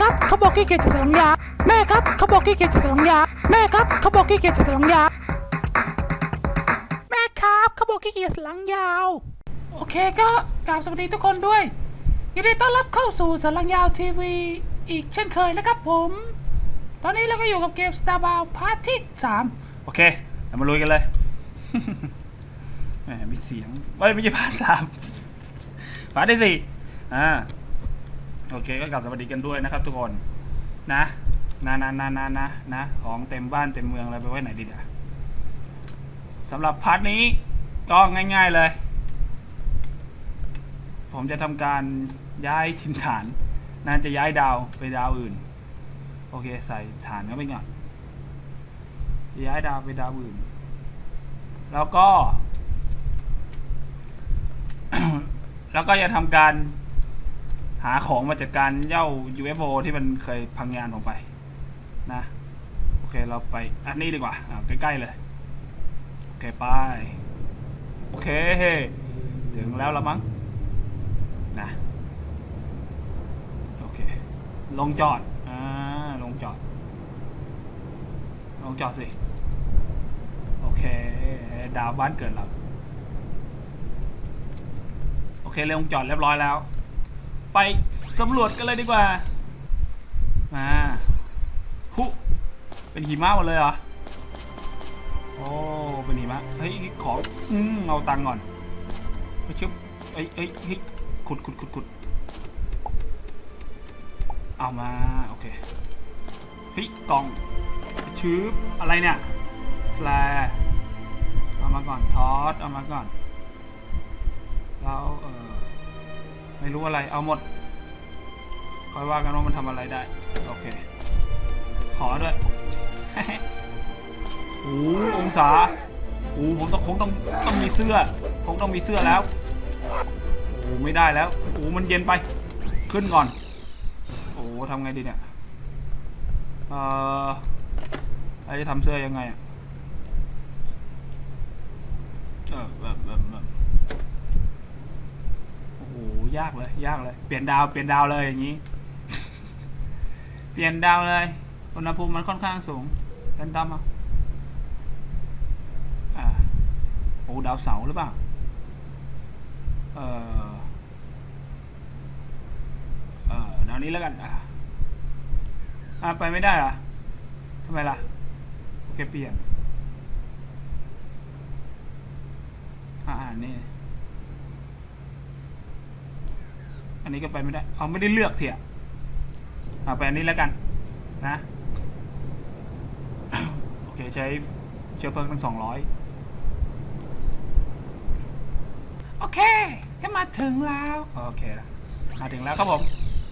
ครับเขาบอกขี้เกียจจะสังยา แม่ครับเขาบอกขี้เกียจจะสังยา แม่ครับเขาบอกขี้เกียจจะสังยา แม่ครับเขาบอกขี้เกียจหลังยาว โอเคก็กราบสวัสดีทุกคนด้วยยินดีต้อนรับเข้าสู่สลังยาวทีวีอีกเช่นเคยนะครับผม ตอนนี้เราก็อยู่กับเกม Star b o u n d พาร์ทที่ 3 โอเคเรามาลุยกันเลยแหมมีเสียงไม่ไม่ใช่พาร์ทสามพาร์ทที่สี่อ่า โอเคก็กลับสวัสดีกันด้วยนะครับทุกคนนะนะนะนะนะนะนะของเต็มบ้านเต็มเมืองอะไรไปไว้ไหนดีอะสำหรับพาร์ทนี้ก็ง่าย ๆเลย ผมจะทำการย้ายถิ่นฐานน่าจะย้ายดาวไปดาวอื่น โอเคใส่ฐานเข้าไปก่อนย้ายดาวไปดาวอื่น แล้วก็ แล้วก็จะทำการ หาของมาจัดการเย่า UFO ที่มันเคยพังงานผมไปนะ โอเคเราไปอันนี้ดีกว่าอ่าใกล้ๆเลย โอเคไปโอเค ถึงแล้วละมั้งนะโอเค ลงจอดอ่าลงจอด ลงจอดสิ โอเค ดาวบ้านเกิดเราโอเคลงจอดเรียบร้อยแล้ว ไปสำรวจกันเลยดีกว่า มาหุเป็นหิมะหมดเลยเหรอ โอ้ เป็นหิมะ เฮ้ย ของอืมเอาตังก่อนไปชึบเอ้ยเอ้ยเฮ้ยขุดขุดขุดขุดเอามา โอเค เฮ้ย กล่องชึบอะไรเนี่ยแฟร์เอามาก่อน ทอส เอามาก่อน แล้วเออ ไม่รู้อะไรเอาหมดค่อยว่ากันว่ามันทำอะไรได้ โอเค ขอด้วยโอ้องศาโอ้ผมต้องคงต้องต้องมีเสื้อ คงต้องมีเสื้อแล้วโอ้ไม่ได้แล้วโอ้มันเย็นไป ขึ้นก่อน โอ้ทำไงดีเนี่ย เอ่อไอ้จะทำเสื้อยังไงอะ เออแบบแบบแบบ โอ้โห ยากเลย เปลี่ยนดาว เปลี่ยนดาวเลยอย่างนี้ เปลี่ยนดาวเลย อุณหภูมิมันค่อนข้างสูงเป็นดำอะอ่าโอ้ดาวเสาหรือเปล่า เออเออดาวนี้แล้วกัน อ่าอ่าไปไม่ได้เหรอทำไมล่ะโอเคเปลี่ยน อ่าอ่านี่ อันนี้ก็ไปไม่ได้ เอาไม่ได้เลือกเถียเอาไปอันนี้แล้วกันนะ โอเคใช้เชื้อเพลิงตั้งสองร้อยโอเค ก็มาถึงแล้ว โอเคละมาถึงแล้วครับผม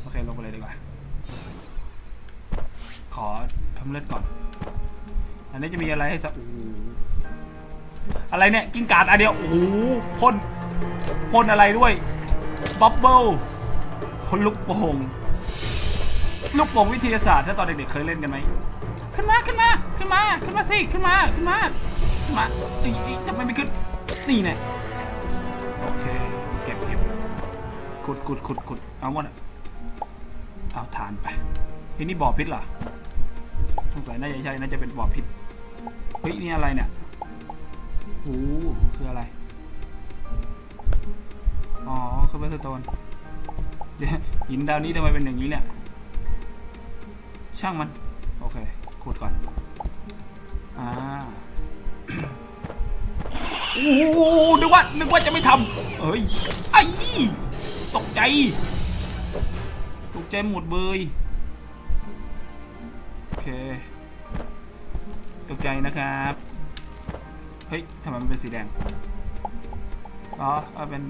โอเค ลงไปเลยดีกว่า ขอทำเลือดก่อน อันนี้จะมีอะไรให้สักโอ้โหอะไรเนี่ย กิ้งก่าตาเดียว โอ้โหพ่นพ่นอะไรด้วย บับเบิ้ล คนลูกโป่งลูกโป่งวิทยาศาสตร์ถ้าตอนเด็กๆเคยเล่นกันไหมขึ้นมาขึ้นมาขึ้นมาขึ้นมาสิขึ้นมาขึ้นมาขึ้นมาอีอีทำไมไม่ขึ้นนี่แน่ยโอเคเก็บเก็บขุดขุดขุดขุดเอาหมดเอาฐานไปไอ้นี่บ่อพิษเหรอสงสัยน่าจะใช่น่าจะเป็นบ่อพิษเฮ้ยนี่อะไรเนี่ยโอ้โหคืออะไร อ๋อคือเบสโตน หินดาวนี้ทำไมเป็นอย่างนี้เนี่ย ช่างมัน โอเคขุดก่อน อ่าโอ้โหนึกว่า นึกว่าจะไม่ทำเอ้ย ไอ้ตกใจ ตกใจหมดเบยโอเค ตกใจนะครับ เฮ้ยทำไมมันเป็นสีแดง อ๋อเอาเป็น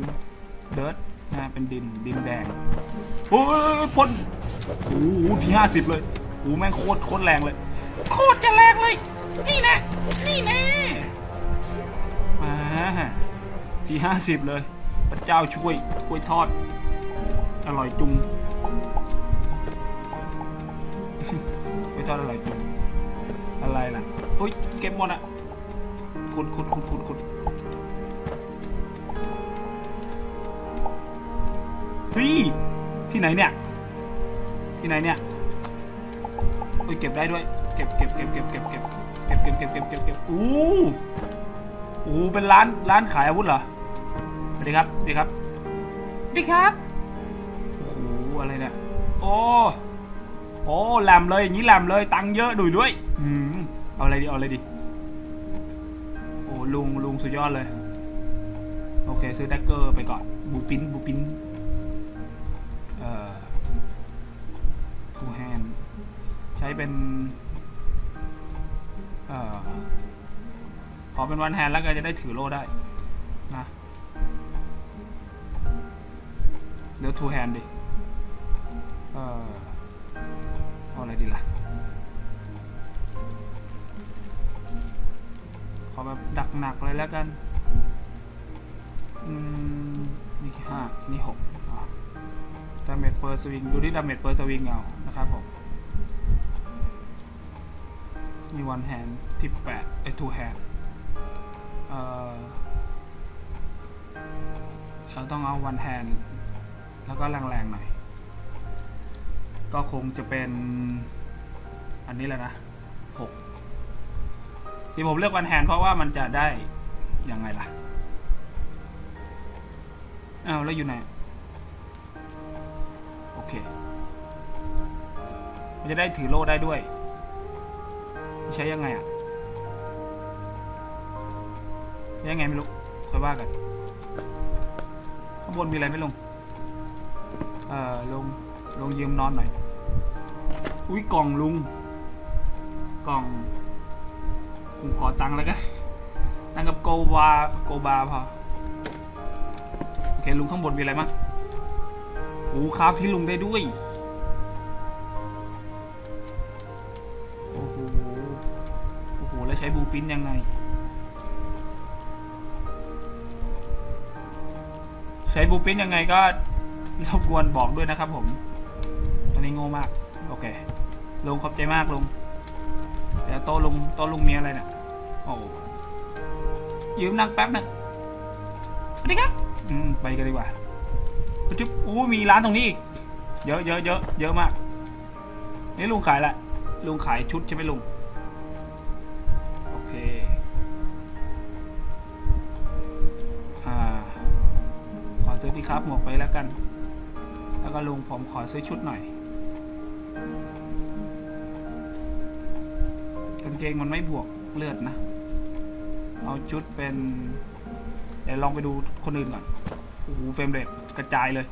เดิร์ด นะเป็นดินดินแดงโอ้ยพ่นโอ้โหที่ห้าสิบเลยโอ้โหแม่งโคตรโคตรแรงเลย โคตรจะแรงเลย นี่แน่นี่แน่มาที่ห้าสิบเลยพระเจ้าช่วยกล้วยทอด อร่อยจุงกล้วยทอดอร่อยจุงอะไรล่ะเฮ้ยเก็บหมดอะขุดขุดขุดขุดขุด เฮ้ยที่ไหนเนี่ย ที่ไหนเนี่ยเอ้ยเก็บได้ด้วย เก็บเก็บเก็บเก็บเก็บเก็บเก็บเก็บเก็บเก็บเก็บเก็บอู้อู้เป็นร้านร้านขายอาวุธเหรอสวัสดีครับสวัสดีครับสวัสดีครับโอ้โหอะไรเนี่ยโอ้โอ้แหลมเลยอย่างนี้แหลมเลย ตังค์เยอะดุยด้วยอืมเอาอะไรดีเอาอะไรดีโอ้ลุงลุงสุดยอดเลย โอเค ซื้อแดกเกอร์ไปก่อน บูปินบูปิน เป็นเอ่อขอเป็นวันแฮนแล้วก็จะได้ถือโล่ได้นะเดี๋ยวทูแฮนดิเอ่อเอาอะไรดีล่ะขอแบบดักหนักเลยแล้วกันอืมนี่ห้านี่หกดาเมจเปอร์สวิง ดูที่ดาเมจเปอร์สวิงเอานะครับผม มีวันแฮนที่แปดไอ้ทูแฮนเอ่อเราต้องเอาวันแฮนแล้วก็แรงๆหน่อย ก็คงจะเป็นอันนี้แหละนะหกที่ผมเลือกวันแฮนเพราะว่ามันจะได้ยังไงล่ะอ้าวแล้วอยู่ไหน โอเค มันจะได้ถือโล่ได้ด้วย ใช้ยังไงอะใช้ยังไงไม่รู้ค่อยว่ากัน ข้างบนมีอะไรไหม่ลง เอ่อลงลงยืมนอนหน่อย อุ้ยกล่องลุง กล่องผมขอตังค์แล้วกันตังค์กับโกบาโกบาพอโอเคลุงข้างบนมีอะไรมั้งโอ้คราฟที่ลุงได้ด้วย โหแล้วใช้บูปินยังไง ใช้บูปินยังไงก็รบกวนบอกด้วยนะครับผม ตอนนี้โง่มาก โอเค ลุงขอบใจมากลุงเดี๋ยวโตลุงโตลุงมีอะไรเนี่ยโอ้ยืมนั่งแป๊บหนึงสวัสดีครับอืมไปกันดีกว่าจุ๊บอู้มีร้านตรงนี้อีก เยอะเยอะเยอะเยอะมาก นี่ลุงขายละ ลุงขายชุดใช่ไหมลุง ซื้อดีครับหมวกไปแล้วกัน แล้วก็ลุงผมขอซื้อชุดหน่อยกางเกงมันไม่บวกเลือดนะ เอาชุดเป็นเดี๋ยวลองไปดูคนอื่นก่อนโอ้โหเฟรมเรทกระจายเลย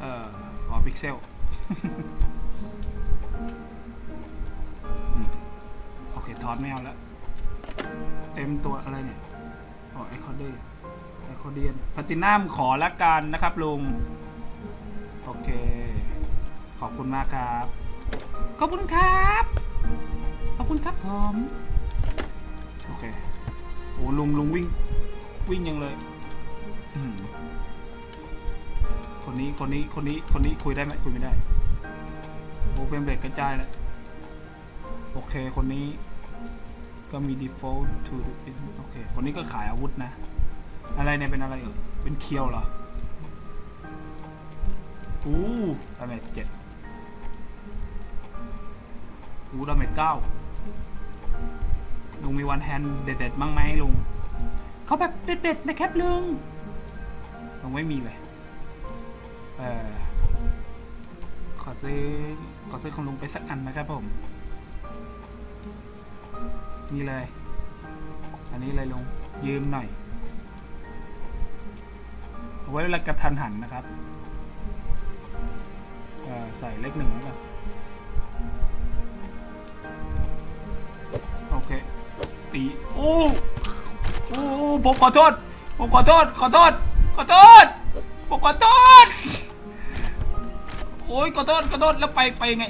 เอ่อขอพิกเซลโอเค ทอดไม่เอาแล้ว เต็มตัวอะไรเนี่ยอ๋อไอคอเดียไอคอเดียนพาตินัมขอละกันนะครับลุง โอเค ขอบคุณมากครับ ขอบคุณครับ ขอบคุณครับผม โอเค โอ้ลุงลุงวิ่ง วิ่งยังเลยคนนี้คนนี้คนนี้คนนี้คุยได้ไหมคุยไม่ได้โอ้เฟมเบรทกระจายแล้วโอเคคนนี้ ก็มี default to โอเค คนนี้ก็ขายอาวุธนะ อะไรเนี่ย เป็นอะไรเอ่ยเป็นเคียวเหรอ อู้ดาเมจเจ็ดอู้ดาเมจเก้าลุงมีวันแฮนด์เด็ดๆมั้งไหมลุง เขาแบบเด็ดๆนะครับลุงลุงไม่มีเลย เออขอซื้อ ขอซื้อของลุงไปสักอันนะครับผม นี่เลย อันนี้เลยลงยืมหน่อย เอาไว้เวลากระทันหันนะครับใส่เลขหนึ่งแล้วกันโอเค ตีโอ้โอ้ผมขอโทษ ผมขอโทษ ขอโทษ ขอโทษ ผมขอโทษ โอ้ยขอโทษ ขอโทษ แล้วไปไปไง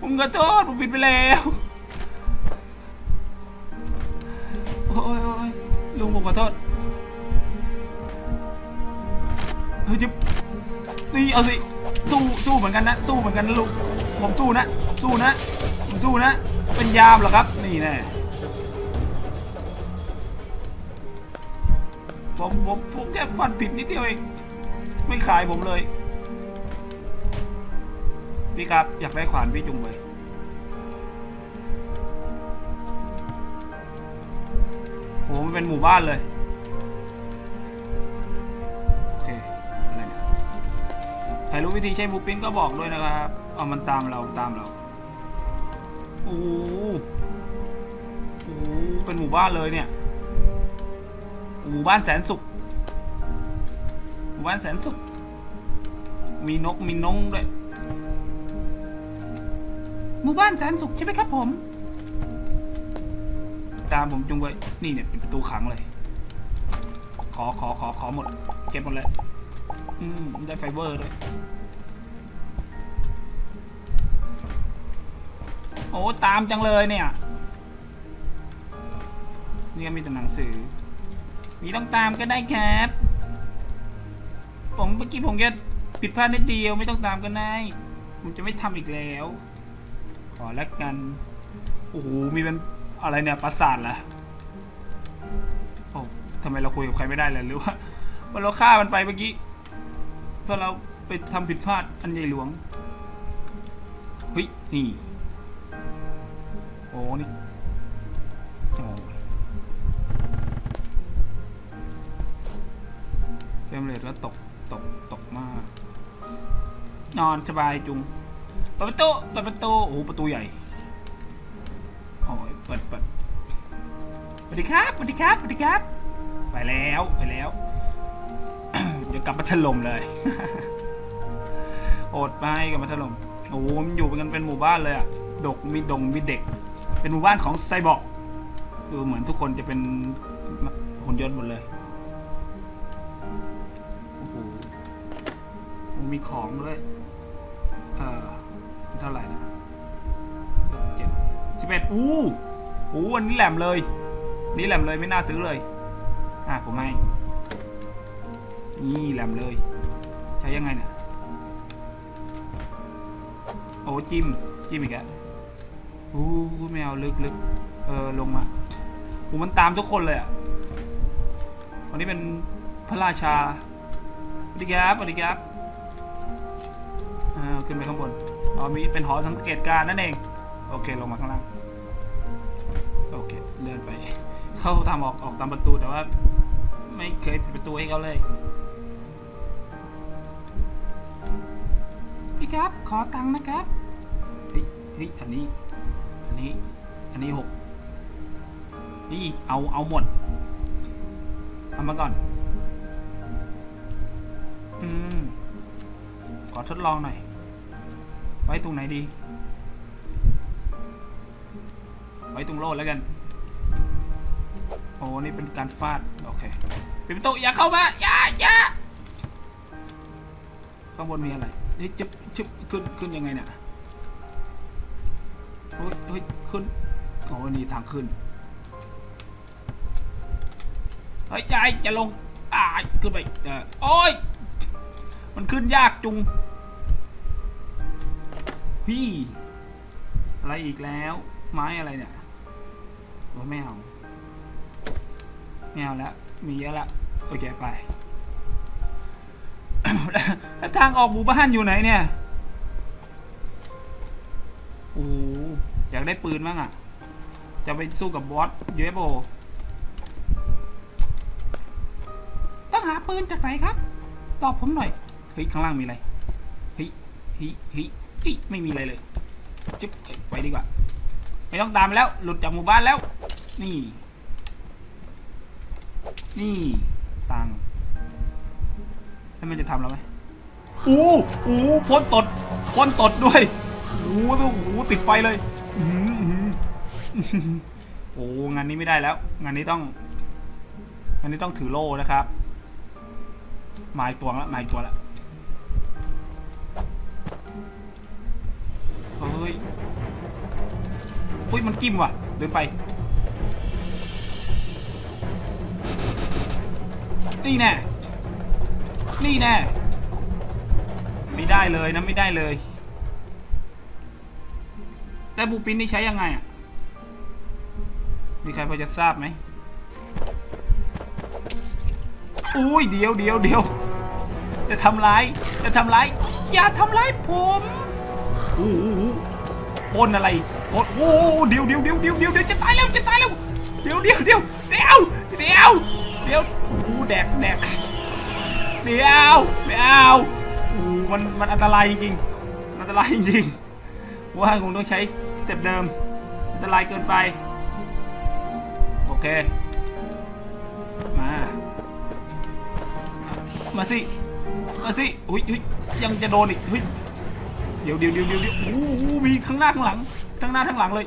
ผมขอโทษ ผมผิดไปแล้ว โอ้ยโอ้ยลุงผมขอโทษเฮ้ยจิ๊บนี่เอาสิสู้สู้เหมือนกันนะสู้เหมือนกันนะลุงผมสู้นะสู้นะผมสู้นะ เป็นยามเหรอครับ นี่แน่ผมผมผมแค่ฟันผิดนิดเดียวเองไม่ขายผมเลย พี่ครับ อยากได้ขวานพี่จุงไปโมันเป็นหมู่บ้านเลย โอเค อะไรเนี่ย ใครรู้วิธีใช้บูปินก็บอกด้วยนะครับ เอามันตามเราตามเรา โอ้โหโอ้โหเป็นหมู่บ้านเลยเนี่ย หมู่บ้านแสนสุข หมู่บ้านแสนสุข มีนกมีนงด้วย หมู่บ้านแสนสุขใช่ไหมครับผม ตามผมจุงไว้ นี่เนี่ยเป็นประตูขังเลย ขอขอขอขอหมด เก็บหมดเลย อืมได้ไฟเบอร์ด้วยโอ้ตามจังเลยเนี่ย นี่ก็มีแต่หนังสือ มีต้องตามก็ได้ครับ ผมเมื่อกี้ผมแค่ผิดพลาดนิดเดียวไม่ต้องตามก็ได้ ผมจะไม่ทำอีกแล้ว ขอแล้วกัน โอ้โห มีเป็น อะไรเนี่ยปราสาทเหรอโอ้ทำไมเราคุยกับใครไม่ได้เลยหรือว่าว่าเราฆ่ามันไปเมื่อกี้เพราะเราไปทำผิดพลาดอันใหญ่หลวงเฮ้ยนี่โอ้นี่โอ้เฟรมเรทก็ตกตกตกมาก นอนสบายจุงเปิดประตูเปิดประตูโอ้ประตูใหญ่ เปิดเปิดสวัสดีครับสวัสดีครับสวัสดีครับ ไปแล้วไปแล้ว เดี๋ยวกลับมาถล่มเลยอดไปกลับมาถล่มโอ้โหมันอยู่กันเป็นหมู่บ้านเลยอะดกมีดงมีเด็ก เป็นหมู่บ้านของไซบอร์กคือเหมือนทุกคนจะเป็นหุ่นยนต์หมดเลยโอ้โหมีของด้วยเออเท่าไหร่นะเจ็ดสิบเอ็ดอู้ อู้อันนี้แหลมเลย นี่แหลมเลยไม่น่าซื้อเลย อะผมให้นี่แหลมเลย ใช้ยังไงเนี่ย โอ้จิ้ม จิ้มอีกแล้วอู้ไม่เอาลึกลึกเออลงมาโอ้มันตามทุกคนเลยอะวันนี้เป็นพระราชาสวัสดีครับสวัสดีครับอ่าขึ้นไปข้างบนอ๋อมีเป็นหอสังเกตการนั่นเอง โอเค ลงมาข้างล่าง เข้าตามออกออกตามประตูแต่ว่า ไม่เคยปิดประตูให้เขาเลย พี่ครับ ขอตังค์นะครับ เฮ้ยเฮ้ยอันนี้ อันนี้ อันนี้หกนี่เอาเอาหมดเอามาก่อน อืม ขอทดลองหน่อย ไว้ตรงไหนดี ไว้ตรงโลดแล้วกัน โอ้นี่เป็นการฟาด โอเคปิดประตูอย่าเข้ามา อย่าอย่าข้างบนมีอะไร นี่จะจะขึ้นขึ้นยังไงเนี่ยโอ้ยเฮ้ยขึ้นโอ้นี่ทางขึ้น เฮ้ยยายจะลงอ่าขึ้นไปเออโอ้ย มันขึ้นยากจุง พี่ อะไรอีกแล้ว ไม้อะไรเนี่ยว่าไม่เอา ไม่เอาแล้วมีเยอะละโอเคไป แล้วทางออกหมู่บ้านอยู่ไหนเนี่ยโอ้อยากได้ปืนบ้างอะ จะไปสู้กับบอสยูเอฟโอต้องหาปืนจากไหนครับ ตอบผมหน่อย เฮ้ย ข้างล่างมีอะไร เฮ้ยเฮ้ยเฮ้ยเฮ้ยไม่มีอะไรเลย จุ๊บไปดีกว่า ไม่ต้องตามแล้ว หลุดจากหมู่บ้านแล้ว นี่ นี่ ตังค์แล้วมันจะทำเราไหมอู้อู้พ่นตดพ่นตดด้วยอู้โอ้โหติดไฟเลยอื้อหืออื้อหือโอ้งานนี้ไม่ได้แล้ว งานนี้ต้อง งานนี้ต้องถือโล่นะครับมาอีกตัวละมาอีกตัวละเฮ้ยอุ้ยมันจิ้มว่ะเดินไป นี่แน่ นี่แน่ ไม่ได้เลยนะไม่ได้เลยแต่บูปินนี่ใช้ยังไงอะ มีใครพอจะทราบไหมอุ้ยเดียวเดียวเดียวจะทำร้าย จะทำร้าย อย่าทำร้ายผมโอ้โหพ่นอะไรพ่นโอ้โหเดียวเดียวเดียวเดียวเดียวเดียวจะตายแล้วจะตายแล้ว เดียวเดียวเดียวเดียวเดียวเดียว อ้แดกแดกเดี๋ยวเดี๋ยวโอ้มันมันอันตรายจริงๆอันตรายจริงๆว่าคงต้องใช้สเต็ปเดิมอันตรายเกินไป โอเค มา มาสิ มาสิอุ้ยอุ้ยยังจะโดนอีกเฮ้ยเดี๋ยวเดี๋ยวเดี๋ยวเดี๋ยวเดี๋ยวโอ้โหมีข้างหน้าข้างหลังข้างหน้าข้างหลังเลย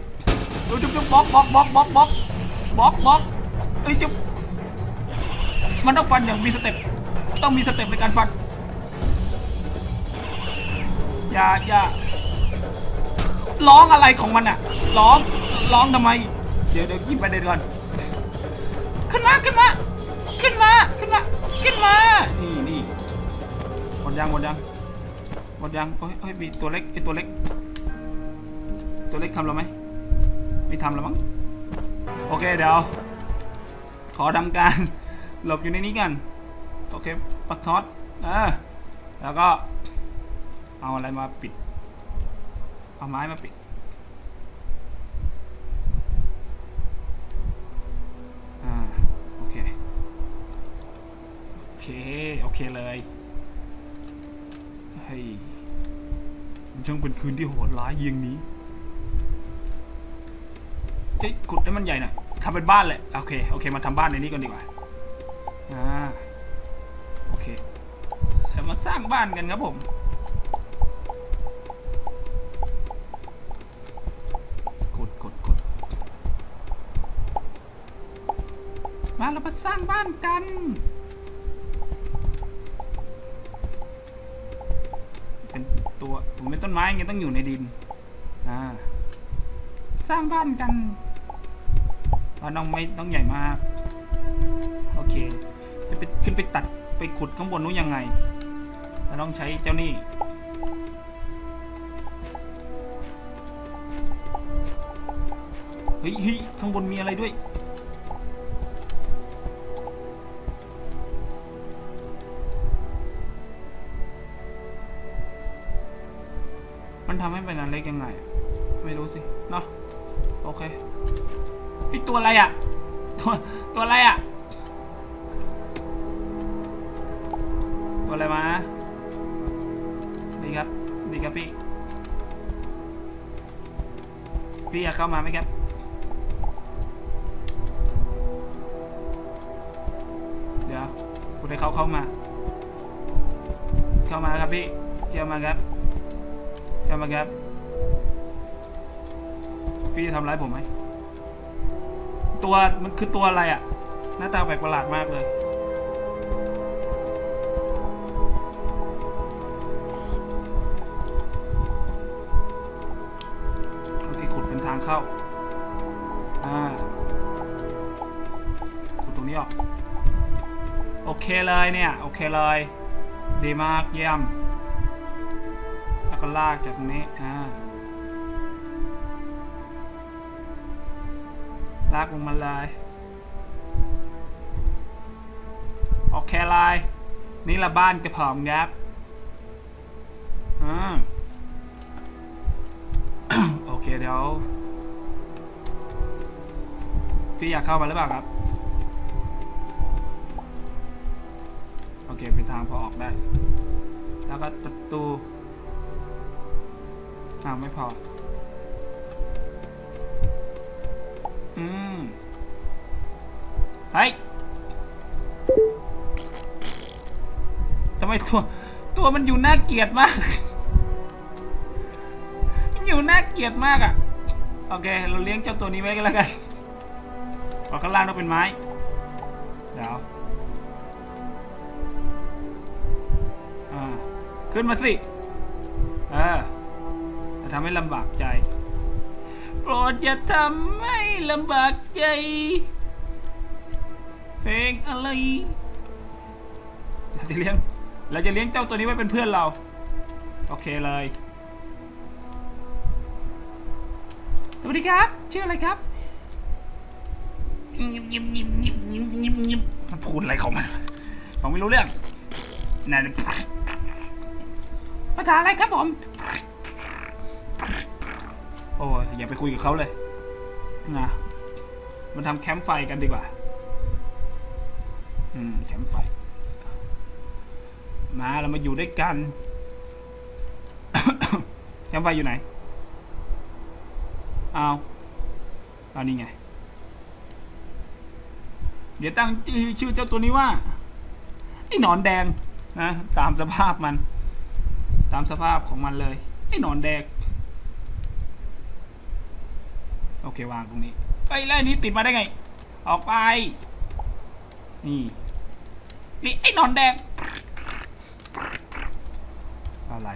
ดี๋ยจุ๊บจุ๊บบล็อกบล็อกบล็อกบล็อกบล็อกบล็อกบล็อกเอ้ยจุ๊บ มันต้องฟันอย่างมีสเต็ป ต้องมีสเต็ปในการฟัน อย่าอย่าร้องอะไรของมันอะร้อง ร้องทำไม เดี๋ยวเดี๋ยวกินประเด็นก่อน ขึ้นมา ขึ้นมา ขึ้นมา ขึ้นมา ขึ้นมา นี่นี่หมดยังหมดยังหมดยังโอ้ยโอ้ยมีตัวเล็กไอตัวเล็ก ตัวเล็กทำเราไหม ไม่ทำแล้วมั้ง โอเคเดี๋ยว ขอทำการ หลบอยู่ในนี้กัน โอเค ปักท็อตอ่าแล้วก็ เอาอะไรมาปิด เอาไม้มาปิด อ่า โอเค โอเค โอเคเลยเฮ้ยมันช่างเป็นคืนที่โหดร้ายเยี่ยงนี้เฮ้ยขุดให้มันใหญ่หน่อยทำเป็นบ้านเลย โอเค โอเค มาทำบ้านในนี้ก่อนดีกว่า อ่าโอเคเดี๋ยวมาสร้างบ้านกันครับผมขุดขุดขุดมาเรามาสร้างบ้านกันเป็นตัวผมเป็นต้นไม้ไงต้องอยู่ในดินอ่าสร้างบ้านกันบ้านต้องไม่ต้องใหญ่มาก โอเค ไปขึ้นไปตัดไปขุดข้างบนนู้นยังไงเราต้องใช้เจ้านี่เฮ้ยเฮ้ยข้างบนมีอะไรด้วย มันทำให้เป็นอันเล็กยังไง ไม่รู้สิ เนาะโอเคไอตัวอะไรอะตัว ตัวอะไรอะ ตัวอะไรมาดีครับดีครับพี่ พี่อยากเข้ามาไหมครับเดี๋ยวคุณให้เขาเข้ามา เข้ามาครับพี่เข้ามาครับเข้ามาครับ พี่จะทำร้ายผมไหมตัวมันคือตัวอะไรอะ่ะ หน้าตาแปลกประหลาดมากเลย ขุดตรอก โอเคเลยเนี่ย โอเคเลย ดีมากเยี่ยม แล้วก็ลากจากตรงนี้ อ่า ลากลงมาเลย โอเคเลยนี่ละบ้านกระผมครับอ่าโอเคเดี๋ยวพี่อยากเข้ามาหรือเปล่าครับ เคเป็นทางพอออกได้ แล้วก็ประตูอ่าไม่พอ อืมเฮ้ยทำไมตัว ตัวมันอยู่น่าเกลียดมาก มันอยู่น่าเกลียดมากอะ่ะ โอเค เราเลี้ยงเจ้าตัวนี้ไว้กันแล้วกันเพราะข้างล่างต้องเป็นไม้ เดี๋ยว ขึ้นมาสิเออจะทำให้ลำบากใจ โปรดอย่าทำให้ลำบากใจ เพลงอะไร เราจะเลี้ยง เราจะเลี้ยงเจ้าตัวนี้ไว้เป็นเพื่อนเรา โอเคเลย สวัสดีครับ ชื่ออะไรครับยิบยิบยิบยิบยิบยิบยิมันพูดอะไรของมันผมไม่รู้เรื่องนั่น ษาอะไรครับผม โอ้ยอย่าไปคุยกับเขาเลยนะมาทำแคมป์ไฟกันดีกว่า อืม แคมป์ไฟ มาเรามาอยู่ด้วยกัน แคมป์ไฟอยู่ไหน เอาเอานี่ไง เดี๋ยวตั้งชื่อเจ้าตัวนี้ว่าไอ้หนอนแดงนะ ตามสภาพมัน ตามสภาพของมันเลย ไอ้หนอนแดงโอเควางตรงนี้ไอ้แล้วอันนี้ติดมาได้ไง ออกไป นี่นี่ไอ้หนอนแดง อะไร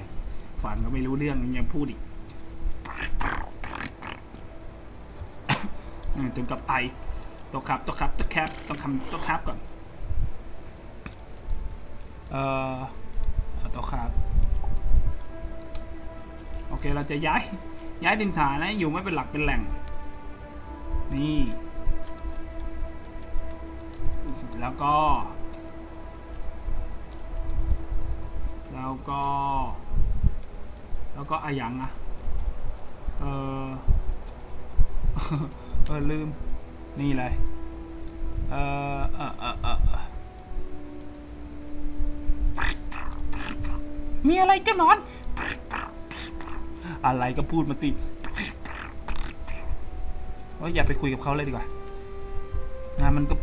ฟังก็ไม่รู้เรื่องยังพูดอีกอืมถึงกับไอตัวครับตัวครับตัวแคปต้องคำตัวครับก่อน เอ่อตัวครับ โอเคเราจะย้ายย้ายดินฐานนะอยู่ไม่เป็นหลักเป็นแหล่ง นี่แล้วก็ แล้วก็ แล้วก็อะยังอะเออเออลืม นี่เลยเออเออเออเออเออมีอะไรเจ้าหนอน อะไรก็พูดมาสิโอ้ยอย่าไปคุยกับเขาเลยดีกว่างานมันก็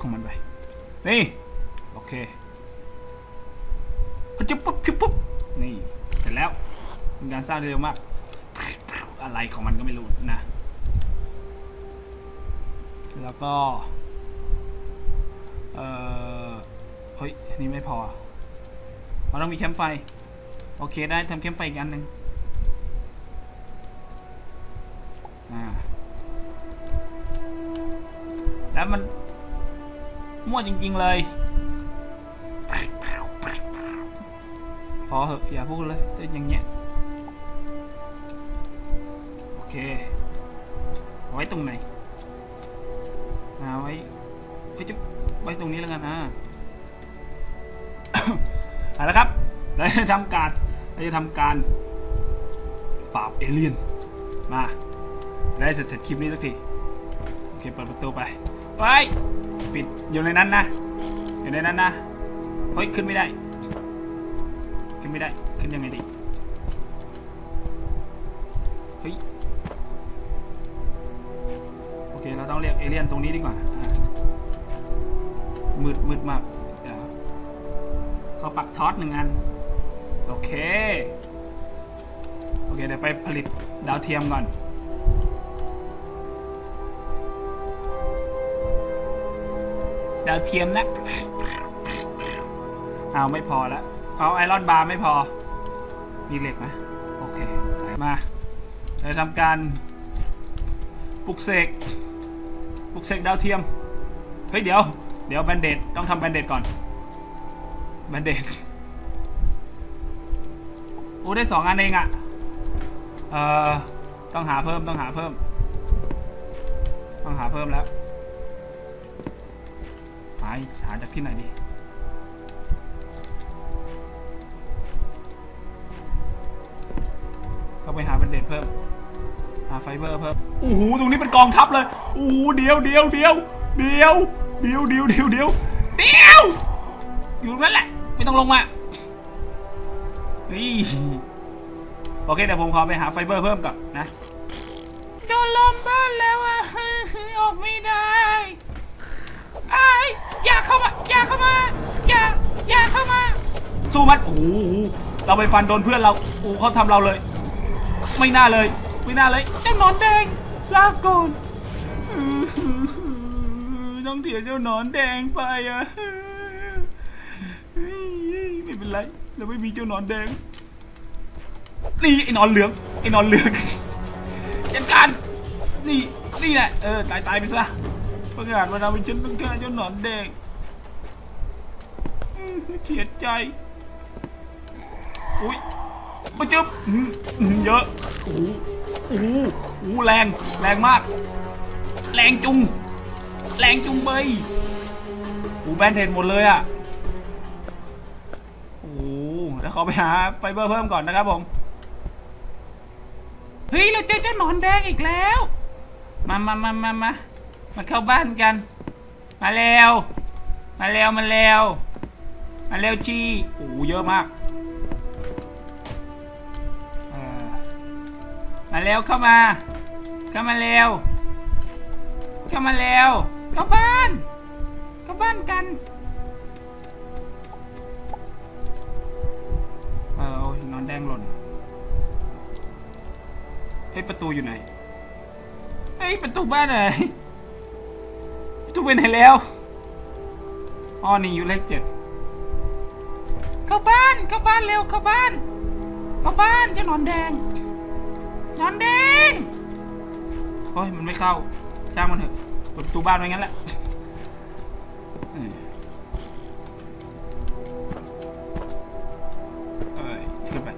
ของมันไป นี่ โอเคปุ๊บปุ๊บปุ๊บปุ๊บ นี่ เสร็จแล้วเป็นการสร้างเร็วมาก อะไรของมันก็ไม่รู้นะ แล้วก็ เออเฮ้ย อันนี้ไม่พอเราต้องมีแคมป์ไฟ โอเค ได้ทำแคมป์ไฟอีกอันหนึ่ง แล้วมันมั่วจริง ๆ เลย พอเหอะอย่าพูดเลยจะอย่างเงี้ย โอเค ไว้ตรงไหนเอาไว้ไว้จะไว้ตรงนี้แล้วกันนะเอาละครับเราจะทำการเราจะทำการปราบเอเลี่ยน มาได้เสร็จคลิปนี้สักที โอเค เปิดประตูไป ไปปิดอยู่ในนั้นนะ อยู่ในนั้นนะ เฮ้ย ขึ้นไม่ได้ ขึ้นไม่ได้ ขึ้นยังไงดี เฮ้ย โอเค เราต้องเรียกเอเลี่ยนตรงนี้ดีกว่า มืดมืดมากเดี๋ยวเขาปักทอสหนึ่งอัน โอเค โอเค เดี๋ยวไปผลิตดาวเทียมก่อน ดาวเทียมนะ เอาไม่พอแล้วเอาไอรอนบาร์ไม่พอ มีเหล็กไหมโอเคใส่มาเราทำการปลุกเสกปลุกเสกดาวเทียม เฮ้ยเดี๋ยว เดี๋ยวแบนเดดต้องทำแบนเดดก่อน แบนเดดโอ้ได้สองอันเองอะ่ะเอ่อ ต้องหาเพิ่มต้องหาเพิ่ม ต้องหาเพิ่มแล้ว หาหาจากที่ไหนดีก็ไปหาเป็นเด็ดเพิ่ม หาไฟเบอร์เพิ่มโอ้โหตรงนี้เป็นกองทัพเลยโอ้โหเดียวเดียวเดียวเดียวเดียวเดียวเดียวเดียวเดียว อยู่นั้นแหละ ไม่ต้องลงมานี่โอเคเดี๋ยวผมขอไปหาไฟเบอร์เพิ่มก่อนนะ โดนลมบ้านแล้วอะออกไม่ได้ อย่าเข้ามา อย่า อย่าเข้ามา สู้มันโอ้โหเราไปฟันโดนเพื่อนเราโอ้โหเขาทำเราเลย ไม่น่าเลย ไม่น่าเลยเจ้าหนอนแดงลาก่อนต้องเถียเจ้าหนอนแดงไปอะไม่เป็นไรเราไม่มีเจ้าหนอนแดงนี่ไอ้หนอนเหลืองไอ้หนอนเหลืองจัดการนี่นี่แหละเออตายตายไปซะประกาศว่าเราเป็นฉันต้องการเจ้าหนอนแดง เสียใจ อุ้ยมาจึ๊บอื้ออื้อเยอะ โอ้โหโอ้โหแรง แรงมาก แรงจุง แรงจุงเบยโอ้โหแบนเด็ดหมดเลยอะ โอ้โหเดี๋ยวขอไปหาไฟเบอร์เพิ่มก่อนนะครับผม เฮ้ย เราเจอเจ้าหนอนแดงอีกแล้ว มามามามามามาเข้าบ้านกัน มาเร็วมาเร็วมาเร็ว มาเร็วจีโอ้เยอะมากมาเร็วเข้ามา เข้ามาเร็ว เข้ามาเร็ว เข้าบ้าน เข้าบ้านกัน เออนอนแดงหล่นเฮ้ยประตูอยู่ไหนเฮ้ยประตูบ้านไหนประตูไปไหนแล้วอ๋อนี่อยู่เลขเจ็ด เข้าบ้านเข้าบ้านเร็วเข้าบ้านเข้าบ้านเจ้าหนอนแดงหนอนแดงโอ้ยมันไม่เข้าจ้างมันเถอะเปิดประตูบ้านไว้งั้นแหละเอ้ยขึ้นไป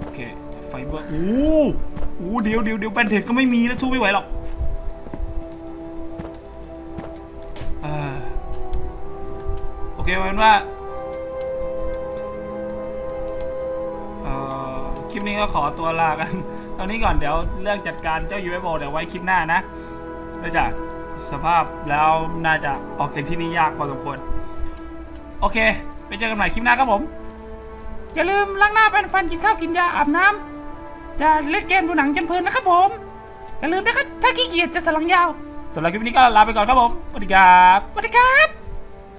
โอเคไฟเบอร์โอ้โหโอ้เดี๋ยวเดี๋ยวเดี๋ยวแบนเทดก็ไม่มีแล้วสู้ไม่ไหวหรอก เคเอาเป็นว่าเอ่อคลิปนี้ก็ขอตัวลากัน ตอนนี้ก่อนเดี๋ยวเรื่องจัดการเจ้า UFO เดี๋ยวไว้คลิปหน้านะเนื่องจากสภาพแล้วน่าจะออกจากที่นี่ยากพอสมควร โอเค ไปเจอกันใหม่คลิปหน้าครับผม อย่าลืมล้างหน้าแปรงฟันกินข้าวกินยาอาบน้ำอย่าเล่นเกมดูหนังจนเพลินนะครับผม อย่าลืมนะครับถ้าขี้เกียจจะสลังยาวสำหรับคลิปนี้ก็ลาไปก่อนครับผมสวัสดีครับสวัสดีครับ